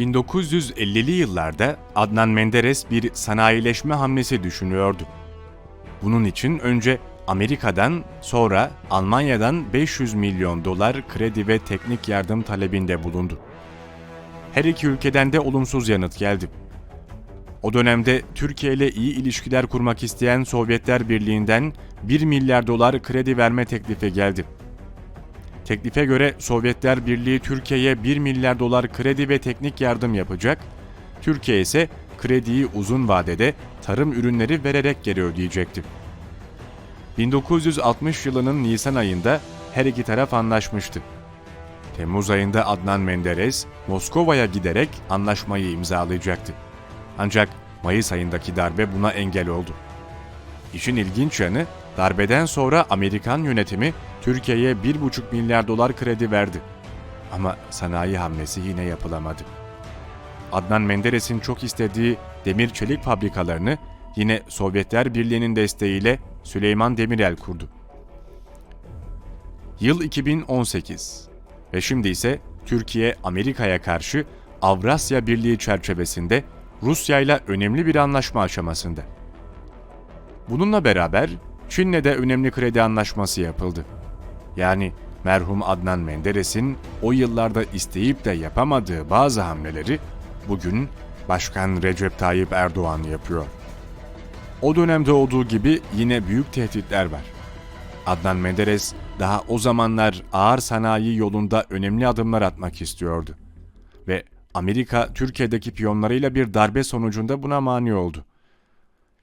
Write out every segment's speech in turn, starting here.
1950'li yıllarda Adnan Menderes bir sanayileşme hamlesi düşünüyordu. Bunun için önce Amerika'dan sonra Almanya'dan 500 milyon dolar kredi ve teknik yardım talebinde bulundu. Her iki ülkeden de olumsuz yanıt geldi. O dönemde Türkiye ile iyi ilişkiler kurmak isteyen Sovyetler Birliği'nden 1 milyar dolar kredi verme teklifi geldi. Teklife göre Sovyetler Birliği Türkiye'ye 1 milyar dolar kredi ve teknik yardım yapacak, Türkiye ise krediyi uzun vadede tarım ürünleri vererek geri ödeyecekti. 1960 yılının Nisan ayında her iki taraf anlaşmıştı. Temmuz ayında Adnan Menderes Moskova'ya giderek anlaşmayı imzalayacaktı. Ancak Mayıs ayındaki darbe buna engel oldu. İşin ilginç yanı darbeden sonra Amerikan yönetimi Türkiye'ye 1,5 milyar dolar kredi verdi. Ama sanayi hamlesi yine yapılamadı. Adnan Menderes'in çok istediği demir çelik fabrikalarını yine Sovyetler Birliği'nin desteğiyle Süleyman Demirel kurdu. Yıl 2018 ve şimdi ise Türkiye Amerika'ya karşı Avrasya Birliği çerçevesinde Rusya ile önemli bir anlaşma aşamasında. Bununla beraber Çin'le de önemli kredi anlaşması yapıldı. Yani merhum Adnan Menderes'in o yıllarda isteyip de yapamadığı bazı hamleleri bugün Başkan Recep Tayyip Erdoğan yapıyor. O dönemde olduğu gibi yine büyük tehditler var. Adnan Menderes daha o zamanlar ağır sanayi yolunda önemli adımlar atmak istiyordu. Ve Amerika Türkiye'deki piyonlarıyla bir darbe sonucunda buna mani oldu.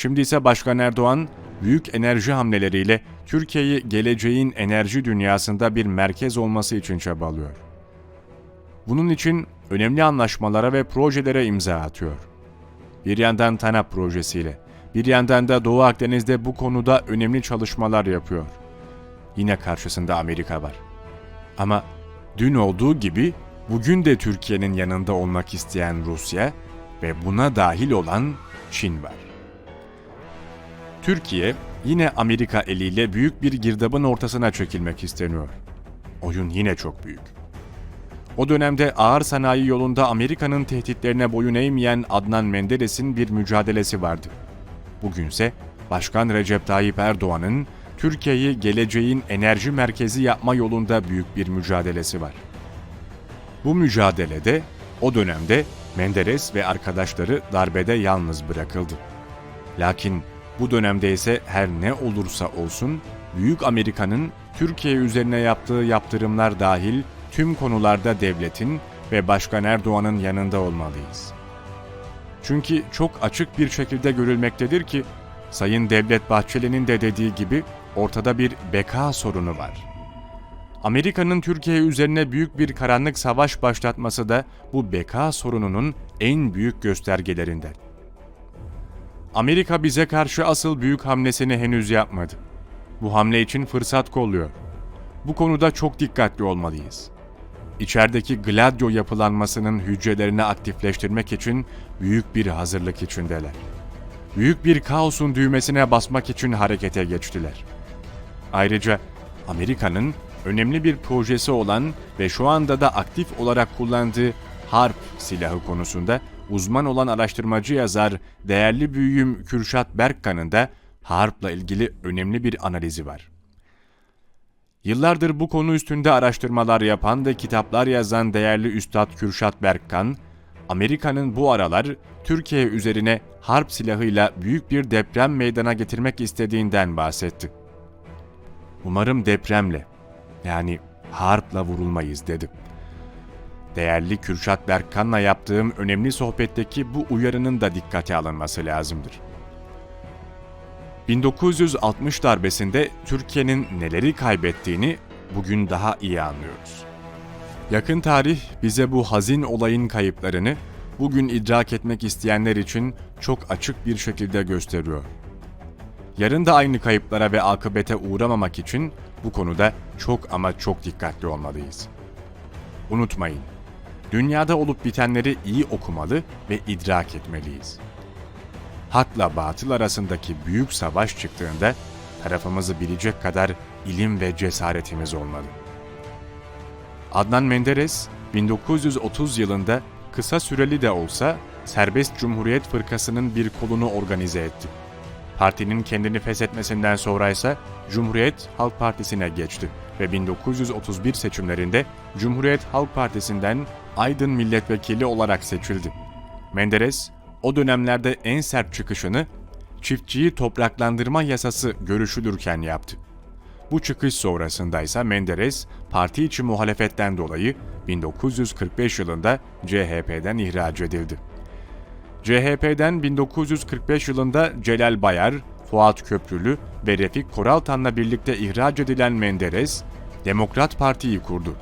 Şimdi ise Başkan Erdoğan büyük enerji hamleleriyle Türkiye'yi geleceğin enerji dünyasında bir merkez olması için çabalıyor. Bunun için önemli anlaşmalara ve projelere imza atıyor. Bir yandan TANAP projesiyle, bir yandan da Doğu Akdeniz'de bu konuda önemli çalışmalar yapıyor. Yine karşısında Amerika var. Ama dün olduğu gibi bugün de Türkiye'nin yanında olmak isteyen Rusya ve buna dahil olan Çin var. Türkiye yine Amerika eliyle büyük bir girdabın ortasına çekilmek isteniyor. Oyun yine çok büyük. O dönemde ağır sanayi yolunda Amerika'nın tehditlerine boyun eğmeyen Adnan Menderes'in bir mücadelesi vardı. Bugünse Başkan Recep Tayyip Erdoğan'ın Türkiye'yi geleceğin enerji merkezi yapma yolunda büyük bir mücadelesi var. Bu mücadelede o dönemde Menderes ve arkadaşları darbede yalnız bırakıldı. Lakin bu dönemde ise her ne olursa olsun Büyük Amerika'nın Türkiye üzerine yaptığı yaptırımlar dahil tüm konularda devletin ve Başkan Erdoğan'ın yanında olmalıyız. Çünkü çok açık bir şekilde görülmektedir ki Sayın Devlet Bahçeli'nin de dediği gibi ortada bir beka sorunu var. Amerika'nın Türkiye üzerine büyük bir karanlık savaş başlatması da bu beka sorununun en büyük göstergelerinden. Amerika bize karşı asıl büyük hamlesini henüz yapmadı. Bu hamle için fırsat kolluyor. Bu konuda çok dikkatli olmalıyız. İçerideki Gladio yapılanmasının hücrelerini aktifleştirmek için büyük bir hazırlık içindeler. Büyük bir kaosun düğmesine basmak için harekete geçtiler. Ayrıca Amerika'nın önemli bir projesi olan ve şu anda da aktif olarak kullandığı HARP silahı konusunda uzman olan araştırmacı yazar değerli büyüğüm Kürşat Berkkan'ın da HARP'la ilgili önemli bir analizi var. Yıllardır bu konu üstünde araştırmalar yapan ve kitaplar yazan değerli Üstad Kürşat Berkkan, Amerika'nın bu aralar Türkiye üzerine harp silahıyla büyük bir deprem meydana getirmek istediğinden bahsetti. Umarım depremle, yani harpla vurulmayız dedi. Değerli Kürşat Berkkan'la yaptığım önemli sohbetteki bu uyarının da dikkate alınması lazımdır. 1960 darbesinde Türkiye'nin neleri kaybettiğini bugün daha iyi anlıyoruz. Yakın tarih bize bu hazin olayın kayıplarını bugün idrak etmek isteyenler için çok açık bir şekilde gösteriyor. Yarın da aynı kayıplara ve akıbete uğramamak için bu konuda çok ama çok dikkatli olmalıyız. Unutmayın, dünyada olup bitenleri iyi okumalı ve idrak etmeliyiz. Hakla batıl arasındaki büyük savaş çıktığında tarafımızı bilecek kadar ilim ve cesaretimiz olmalı. Adnan Menderes 1930 yılında kısa süreli de olsa Serbest Cumhuriyet Fırkası'nın bir kolunu organize etti. Partinin kendini feshetmesinden sonra ise Cumhuriyet Halk Partisi'ne geçti ve 1931 seçimlerinde Cumhuriyet Halk Partisi'nden Aydın milletvekili olarak seçildi. Menderes, o dönemlerde en sert çıkışını çiftçiyi topraklandırma yasası görüşülürken yaptı. Bu çıkış sonrasında ise Menderes, parti içi muhalefetten dolayı 1945 yılında CHP'den ihraç edildi. CHP'den 1945 yılında Celal Bayar, Fuat Köprülü ve Refik Koraltan'la birlikte ihraç edilen Menderes, Demokrat Parti'yi kurdu.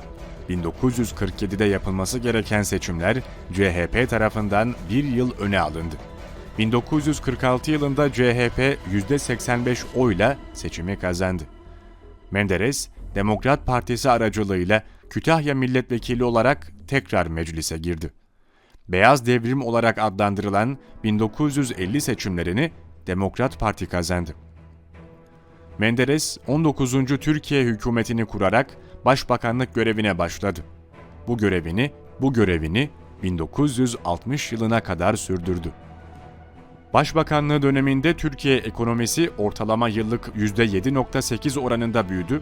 1947'de yapılması gereken seçimler CHP tarafından bir yıl öne alındı. 1946 yılında CHP %85 oyla seçimi kazandı. Menderes, Demokrat Partisi aracılığıyla Kütahya milletvekili olarak tekrar meclise girdi. Beyaz Devrim olarak adlandırılan 1950 seçimlerini Demokrat Parti kazandı. Menderes 19. Türkiye hükümetini kurarak başbakanlık görevine başladı. Bu görevini, bu görevini 1960 yılına kadar sürdürdü. Başbakanlığı döneminde Türkiye ekonomisi ortalama yıllık %7.8 oranında büyüdü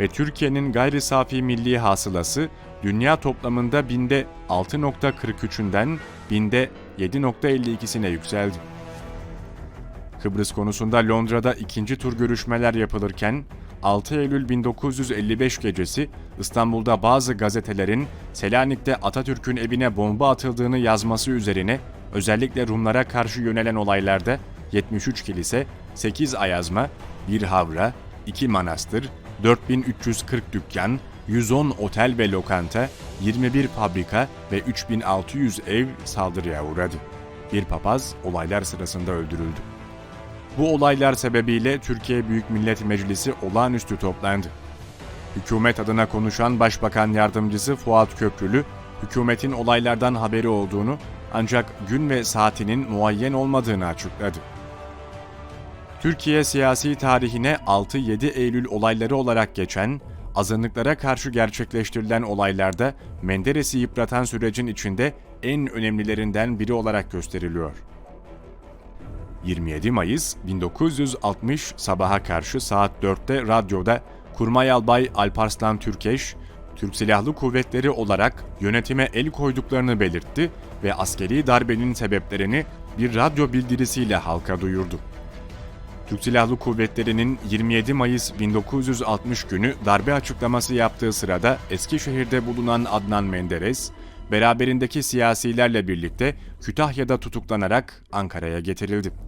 ve Türkiye'nin gayri safi milli hasılası dünya toplamında binde 6.43'ünden binde 7.52'sine yükseldi. Kıbrıs konusunda Londra'da ikinci tur görüşmeler yapılırken 6 Eylül 1955 gecesi İstanbul'da bazı gazetelerin Selanik'te Atatürk'ün evine bomba atıldığını yazması üzerine özellikle Rumlara karşı yönelen olaylarda 73 kilise, 8 ayazma, 1 havra, 2 manastır, 4340 dükkan, 110 otel ve lokanta, 21 fabrika ve 3600 ev saldırıya uğradı. Bir papaz olaylar sırasında öldürüldü. Bu olaylar sebebiyle Türkiye Büyük Millet Meclisi olağanüstü toplandı. Hükümet adına konuşan Başbakan Yardımcısı Fuat Köprülü, hükümetin olaylardan haberi olduğunu ancak gün ve saatinin muayyen olmadığını açıkladı. Türkiye siyasi tarihine 6-7 Eylül olayları olarak geçen, azınlıklara karşı gerçekleştirilen olaylarda Menderes'i yıpratan sürecin içinde en önemlilerinden biri olarak gösteriliyor. 27 Mayıs 1960 sabaha karşı saat 4'te radyoda Kurmay Albay Alparslan Türkeş, Türk Silahlı Kuvvetleri olarak yönetime el koyduklarını belirtti ve askeri darbenin sebeplerini bir radyo bildirisiyle halka duyurdu. Türk Silahlı Kuvvetleri'nin 27 Mayıs 1960 günü darbe açıklaması yaptığı sırada Eskişehir'de bulunan Adnan Menderes, beraberindeki siyasilerle birlikte Kütahya'da tutuklanarak Ankara'ya getirildi.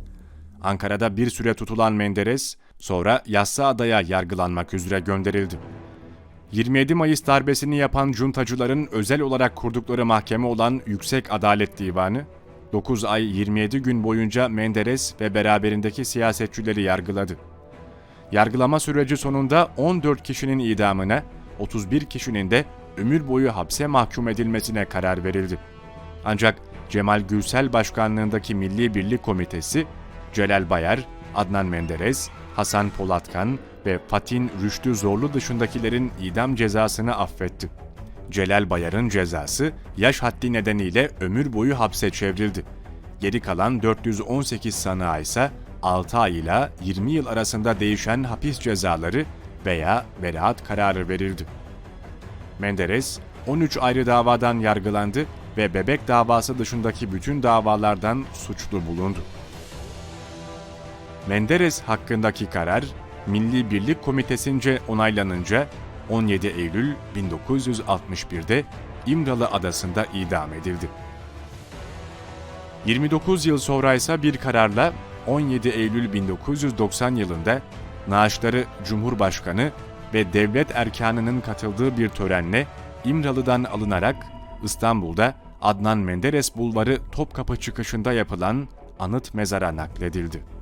Ankara'da bir süre tutulan Menderes, sonra Yassıada'ya yargılanmak üzere gönderildi. 27 Mayıs darbesini yapan cuntacıların özel olarak kurdukları mahkeme olan Yüksek Adalet Divanı, 9 ay 27 gün boyunca Menderes ve beraberindeki siyasetçileri yargıladı. Yargılama süreci sonunda 14 kişinin idamına, 31 kişinin de ömür boyu hapse mahkum edilmesine karar verildi. Ancak Cemal Gülsel başkanlığındaki Milli Birlik Komitesi, Celal Bayar, Adnan Menderes, Hasan Polatkan ve Fatin Rüştü Zorlu dışındakilerin idam cezasını affetti. Celal Bayar'ın cezası yaş haddi nedeniyle ömür boyu hapse çevrildi. Geri kalan 418 sanığa ise 6 ay ile 20 yıl arasında değişen hapis cezaları veya beraat kararı verildi. Menderes 13 ayrı davadan yargılandı ve bebek davası dışındaki bütün davalardan suçlu bulundu. Menderes hakkındaki karar Milli Birlik Komitesi'nce onaylanınca 17 Eylül 1961'de İmralı Adası'nda idam edildi. 29 yıl sonra ise bir kararla 17 Eylül 1990 yılında naaşları Cumhurbaşkanı ve devlet erkanının katıldığı bir törenle İmralı'dan alınarak İstanbul'da Adnan Menderes Bulvarı Topkapı çıkışında yapılan anıt mezara nakledildi.